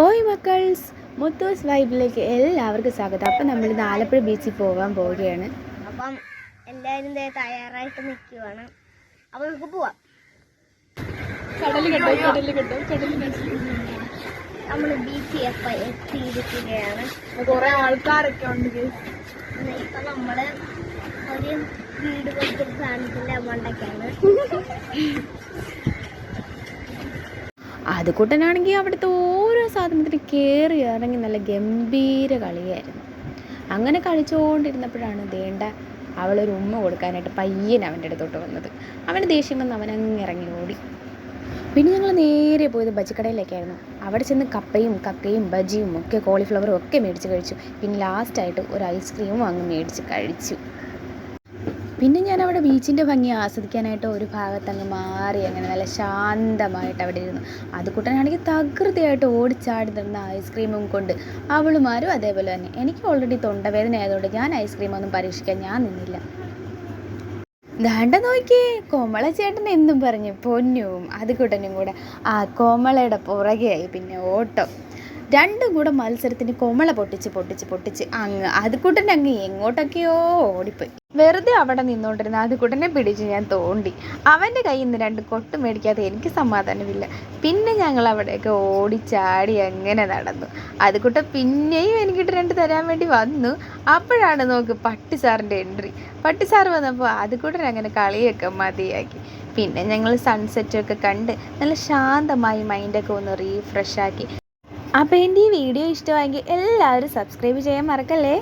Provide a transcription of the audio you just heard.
ഓയ് മക്കൾസ് മുത്തൂസ് വൈബിലേക്ക് എല്ലാവർക്കും സ്വാഗതം. അപ്പം നമ്മൾ ഇന്ന് ആലപ്പുഴ ബീച്ചിൽ പോകാൻ പോവുകയാണ്. അപ്പം എല്ലാവരും ദേ തയ്യാറായിട്ട് നിൽക്കുവാണ് അപ്പം നമുക്ക് പോവാം. നമ്മൾ ബീച്ചിൽ എപ്പം എത്തിയിരിക്കുകയാണ്. കുറെ ആൾക്കാരൊക്കെ ഉണ്ട് ഇപ്പൊ നമ്മൾ ഒരു വീട് കൊടുത്തൊരു സാധനത്തിന്റെ മണ്ടയ്ക്കാണ് അത് കുട്ടനാണെങ്കിൽ അവിടുത്തെ ഓരോ സാധനത്തിന് കയറി ഇറങ്ങി നല്ല ഗംഭീര കളിയായിരുന്നു. അങ്ങനെ കളിച്ചുകൊണ്ടിരുന്നപ്പോഴാണ് ദേണ്ട അവളൊരു ഉമ്മ കൊടുക്കാനായിട്ട് പയ്യൻ അവന്റെ അടുത്തോട്ട് വന്നത്. അവന് ദേഷ്യം വന്ന് അവൻ അങ്ങ് ഇറങ്ങി ഓടി. പിന്നെ ഞങ്ങൾ നേരെ പോയത് ബജിക്കടയിലേക്കായിരുന്നു. അവിടെ ചെന്ന് കപ്പയും കക്കയും ബജിയും ഒക്കെ കോളിഫ്ലവറും ഒക്കെ മേടിച്ച് കഴിച്ചു. പിന്നെ ലാസ്റ്റായിട്ട് ഒരു ഐസ്ക്രീമും അങ്ങ് മേടിച്ച് കഴിച്ചു. പിന്നെ ഞാൻ അവിടെ ബീച്ചിന്റെ ഭംഗി ആസ്വദിക്കാനായിട്ട് ഒരു ഭാഗത്ത് അങ്ങ് മാറി അങ്ങനെ നല്ല ശാന്തമായിട്ട് അവിടെ ഇരുന്നു. അത് കുട്ടനാണെങ്കിൽ തകൃതിയായിട്ട് ഓടിച്ചാടി നിന്ന ഐസ്ക്രീമും കൊണ്ട് അവളുമാരും അതേപോലെ തന്നെ. എനിക്ക് ഓൾറെഡി തൊണ്ടവേദന ആയതുകൊണ്ട് ഞാൻ ഐസ്ക്രീമൊന്നും പരീക്ഷിക്കാൻ ഞാൻ നിന്നില്ല. ദാണ്ട നോക്കിയേ കോമള ചേട്ടൻ എന്നും പറഞ്ഞു പൊന്നും അത് കുട്ടനും കൂടെ. ആ കോമളയുടെ പുറകെയായി പിന്നെ ഓട്ടം. രണ്ടും കൂടെ മത്സരത്തിന് കോമള പൊട്ടിച്ച് പൊട്ടിച്ച് പൊട്ടിച്ച് അങ്ങ് അത് കൂട്ടൻ അങ്ങ് എങ്ങോട്ടൊക്കെയോ ഓടിപ്പോയി. വെറുതെ അവിടെ നിന്നുകൊണ്ടിരുന്ന അത് കുട്ടനെ പിടിച്ച് ഞാൻ തോണ്ടി. അവന്റെ കയ്യിൽ നിന്ന് രണ്ട് കൊട്ട് മേടിക്കാതെ എനിക്ക് സമാധാനമില്ല. പിന്നെ ഞങ്ങൾ അവിടെയൊക്കെ ഓടിച്ചാടി അങ്ങനെ നടന്നു. അത് കുട്ട പിന്നെയും എനിക്കിട്ട് രണ്ട് തരാൻ വേണ്ടി വന്നു. അപ്പോഴാണ് നോക്ക് പട്ടി സാറിന്റെ എൻട്രി. പട്ടി സാറ് വന്നപ്പോൾ കൂടെ അങ്ങനെ കളിയൊക്കെ മതിയാക്കി. പിന്നെ ഞങ്ങൾ സൺസെറ്റൊക്കെ കണ്ട് നല്ല ശാന്തമായി മൈൻഡൊക്കെ ഒന്ന് റീഫ്രഷ് ആക്കി. അപ്പോൾ എന്റെ ഈ വീഡിയോ ഇഷ്ടമായെങ്കിൽ എല്ലാവരും സബ്സ്ക്രൈബ് ചെയ്യാൻ മറക്കല്ലേ?